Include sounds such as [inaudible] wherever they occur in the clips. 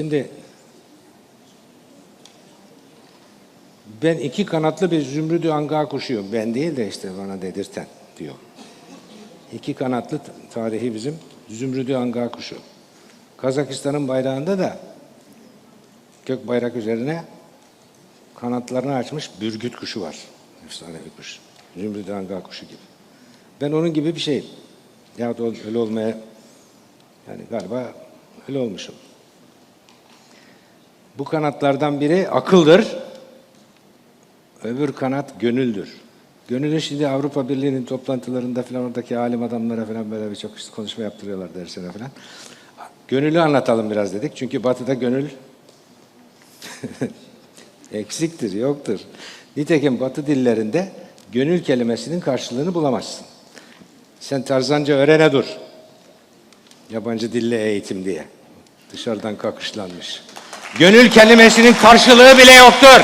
Şimdi ben iki kanatlı bir zümrüdü anga kuşuyum. Ben değil de işte bana dedirten diyor. İki kanatlı tarihi bizim zümrüdü anga kuşu. Kazakistan'ın bayrağında da gök bayrak üzerine kanatlarını açmış bürgüt kuşu var. Efsane bir kuş. Zümrüdü anga kuşu gibi. Ben onun gibi bir şeyim. Ya da öyle olmaya yani galiba öyle olmuşum. Bu kanatlardan biri akıldır. Öbür kanat gönüldür. Gönülün şimdi Avrupa Birliği'nin toplantılarında falan oradaki alim adamlara falan böyle birçok işte konuşma yaptırıyorlar dersine falan. Gönülü anlatalım biraz dedik. Çünkü batıda gönül [laughs] eksiktir, yoktur. Nitekim batı dillerinde gönül kelimesinin karşılığını bulamazsın. Sen Tarzanca öğrene dur. Yabancı dille eğitim diye. Dışarıdan kakışlanmış. Gönül kelimesinin karşılığı bile yoktur.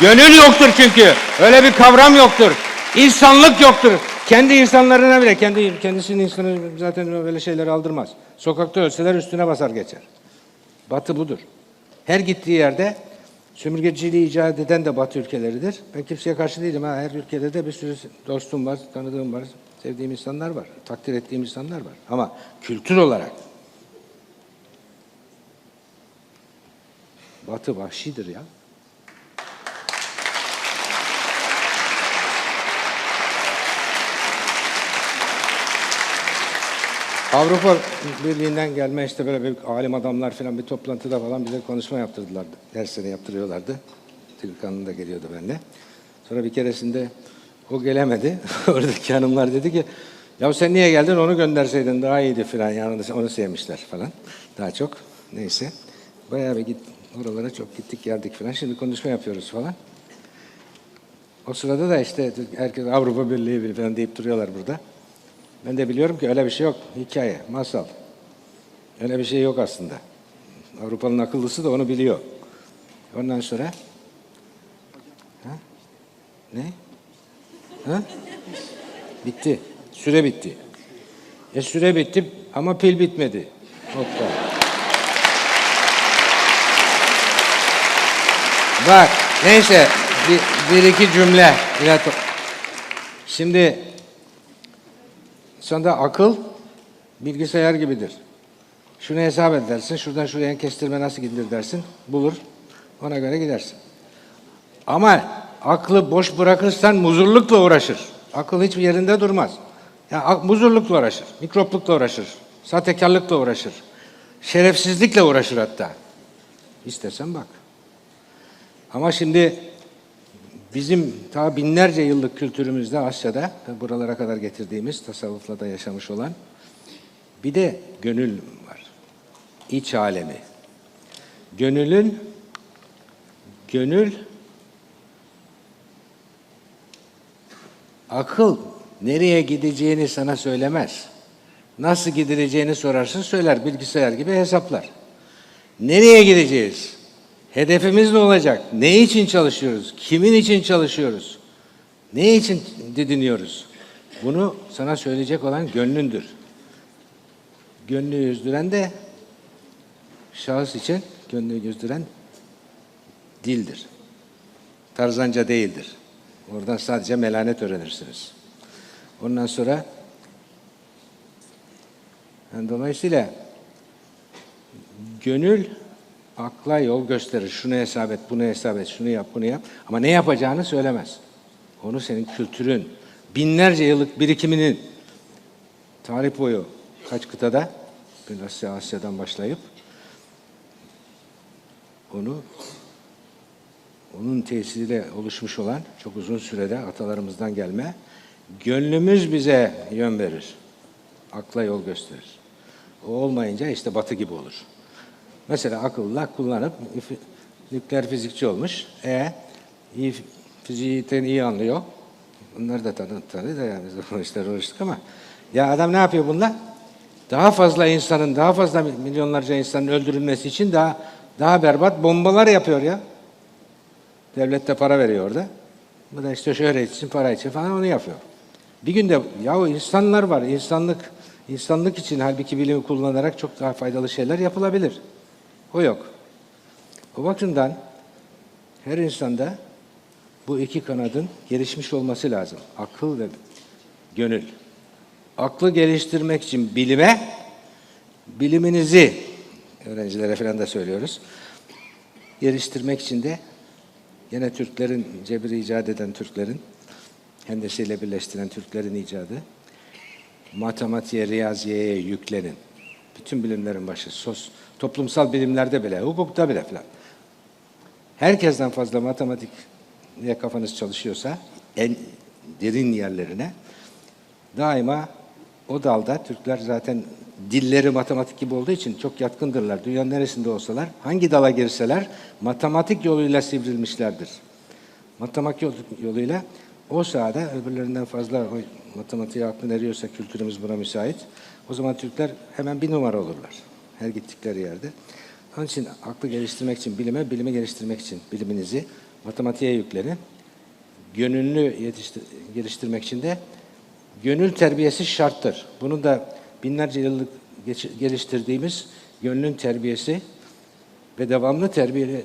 Gönül yoktur çünkü. Öyle bir kavram yoktur. İnsanlık yoktur. Kendi insanlarına bile, kendi kendisinin insanı zaten öyle şeyler aldırmaz. Sokakta ölseler üstüne basar geçer. Batı budur. Her gittiği yerde sömürgeciliği icat eden de Batı ülkeleridir. Ben kimseye karşı değilim. Ha. Her ülkede de bir sürü dostum var, tanıdığım var, sevdiğim insanlar var, takdir ettiğim insanlar var. Ama kültür olarak Batı vahşidir ya. Avrupa Birliği'nden gelme işte böyle bir alim adamlar falan bir toplantıda falan bize konuşma yaptırdılar. Her sene yaptırıyorlardı. Tilkan'ın da geliyordu benimle. Sonra bir keresinde o gelemedi. [laughs] Oradaki hanımlar dedi ki ya sen niye geldin onu gönderseydin daha iyiydi falan. Yani onu sevmişler falan. Daha çok. Neyse. Bayağı bir git, oralara çok gittik geldik falan. Şimdi konuşma yapıyoruz falan. O sırada da işte herkes Avrupa Birliği falan deyip duruyorlar burada. Ben de biliyorum ki öyle bir şey yok. Hikaye, masal. Öyle bir şey yok aslında. Avrupa'nın akıllısı da onu biliyor. Ondan sonra ha? ne? Ha? Bitti. Süre bitti. E süre bitti ama pil bitmedi. Nokta. Bak neyse bir, bir iki cümle. Şimdi Sonra akıl bilgisayar gibidir. Şunu hesap edersin, şuradan şuraya kestirme nasıl gidilir dersin, bulur, ona göre gidersin. Ama aklı boş bırakırsan muzurlukla uğraşır. Akıl hiçbir yerinde durmaz. Ya ak- muzurlukla uğraşır, mikroplukla uğraşır, sahtekarlıkla uğraşır, şerefsizlikle uğraşır hatta. İstersen bak. Ama şimdi Bizim ta binlerce yıllık kültürümüzde Asya'da ve buralara kadar getirdiğimiz tasavvufla da yaşamış olan bir de gönül var. İç alemi. Gönülün gönül akıl nereye gideceğini sana söylemez. Nasıl gidileceğini sorarsın söyler bilgisayar gibi hesaplar. Nereye gideceğiz? Hedefimiz ne olacak? Ne için çalışıyoruz? Kimin için çalışıyoruz? Ne için didiniyoruz? Bunu sana söyleyecek olan gönlündür. Gönlü yüzdüren de şahıs için gönlü yüzdüren dildir. Tarzanca değildir. Oradan sadece melanet öğrenirsiniz. Ondan sonra yani dolayısıyla gönül akla yol gösterir. Şunu hesap et, bunu hesap et, şunu yap, bunu yap. Ama ne yapacağını söylemez. Onu senin kültürün, binlerce yıllık birikiminin tarih boyu kaç kıtada, Asya, Asya'dan başlayıp onu onun tesiriyle oluşmuş olan çok uzun sürede atalarımızdan gelme gönlümüz bize yön verir. Akla yol gösterir. O olmayınca işte batı gibi olur. Mesela akılla kullanıp nükleer fizikçi olmuş. E iyi fizikten iyi anlıyor. Bunları da tanı tabii da yani biz de bu işlerle uğraştık ama ya adam ne yapıyor bunlar? Daha fazla insanın, daha fazla milyonlarca insanın öldürülmesi için daha daha berbat bombalar yapıyor ya. Devlet de para veriyor orada. Bu da işte şöhret için, para için falan onu yapıyor. Bir günde ya insanlar var, insanlık insanlık için halbuki bilimi kullanarak çok daha faydalı şeyler yapılabilir. O yok. O bakımdan her insanda bu iki kanadın gelişmiş olması lazım. Akıl ve gönül. Aklı geliştirmek için bilime, biliminizi öğrencilere falan da söylüyoruz. Geliştirmek için de yine Türklerin, cebri icat eden Türklerin, hendesiyle birleştiren Türklerin icadı, matematiğe, riyaziyeye yüklenin. Bütün bilimlerin başı, sos, toplumsal bilimlerde bile, hukukta bile falan. Herkesten fazla matematik diye kafanız çalışıyorsa en derin yerlerine daima o dalda Türkler zaten dilleri matematik gibi olduğu için çok yatkındırlar. Dünyanın neresinde olsalar, hangi dala girseler matematik yoluyla sivrilmişlerdir. Matematik yol- yoluyla o sahada öbürlerinden fazla matematiğe aklı eriyorsa kültürümüz buna müsait. O zaman Türkler hemen bir numara olurlar. Her gittikleri yerde. Onun için aklı geliştirmek için bilime, bilimi geliştirmek için biliminizi matematiğe yüklenin. Gönüllü yetiştir- geliştirmek için de gönül terbiyesi şarttır. Bunu da binlerce yıllık geliştirdiğimiz gönlün terbiyesi ve devamlı terbiye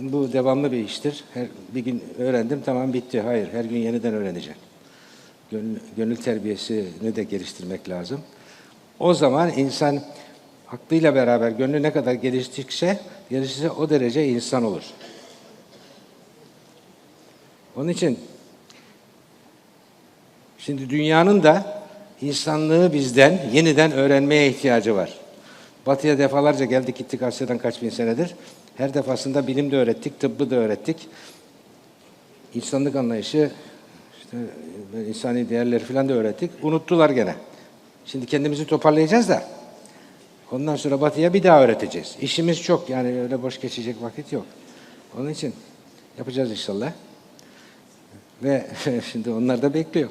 bu devamlı bir iştir. Her bir gün öğrendim tamam bitti. Hayır, her gün yeniden öğreneceğim. Gönül, gönül terbiyesini de geliştirmek lazım. O zaman insan aklıyla beraber gönlü ne kadar geliştikçe, gelişirse o derece insan olur. Onun için şimdi dünyanın da insanlığı bizden yeniden öğrenmeye ihtiyacı var. Batı'ya defalarca geldik gittik Asya'dan kaç bin senedir. Her defasında bilim de öğrettik, tıbbı da öğrettik. İnsanlık anlayışı, işte insani değerleri falan da öğrettik. Unuttular gene. Şimdi kendimizi toparlayacağız da ondan sonra Batı'ya bir daha öğreteceğiz. İşimiz çok yani öyle boş geçecek vakit yok. Onun için yapacağız inşallah. Ve [laughs] şimdi onlar da bekliyor.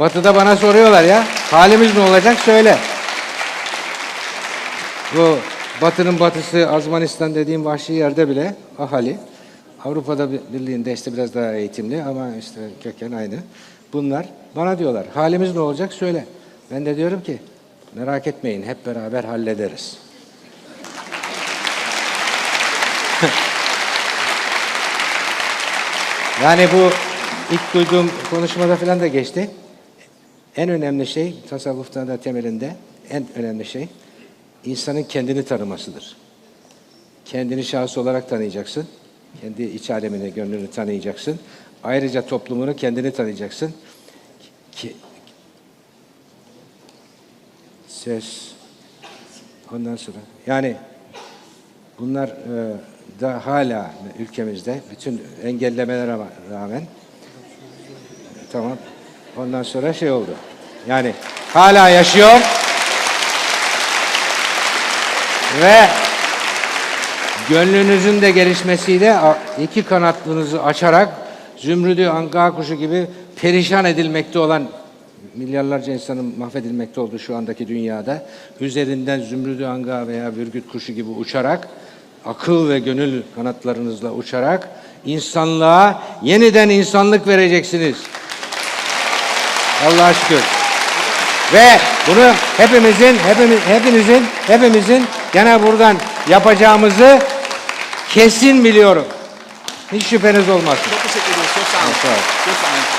Batı'da bana soruyorlar ya, halimiz ne olacak söyle. Bu Batı'nın batısı Azmanistan dediğim vahşi yerde bile ahali. Avrupa'da bir- Birliği'nde işte biraz daha eğitimli ama işte köken aynı. Bunlar bana diyorlar halimiz ne olacak söyle. Ben de diyorum ki merak etmeyin hep beraber hallederiz. [laughs] yani bu ilk duyduğum konuşmada falan da geçti. En önemli şey tasavvufta da temelinde en önemli şey insanın kendini tanımasıdır. Kendini şahıs olarak tanıyacaksın. Kendi iç alemini, gönlünü tanıyacaksın. Ayrıca toplumunu, kendini tanıyacaksın. Ki, ses, ondan sonra. Yani bunlar e, da hala ülkemizde bütün engellemelere rağmen tamam. Ondan sonra şey oldu. Yani hala yaşıyor. Ve gönlünüzün de gelişmesiyle iki kanatlınızı açarak zümrüdü anka kuşu gibi perişan edilmekte olan milyarlarca insanın mahvedilmekte olduğu şu andaki dünyada üzerinden zümrüdü anga veya bürgüt kuşu gibi uçarak akıl ve gönül kanatlarınızla uçarak insanlığa yeniden insanlık vereceksiniz. Allah'a şükür. Ve bunu hepimizin, hepimiz, hepinizin, hepimizin gene buradan yapacağımızı kesin biliyorum. Hiç şüpheniz olmasın. Çok teşekkür ediyoruz. Çok sağ olun. Sağ olun. Çok sağ olun.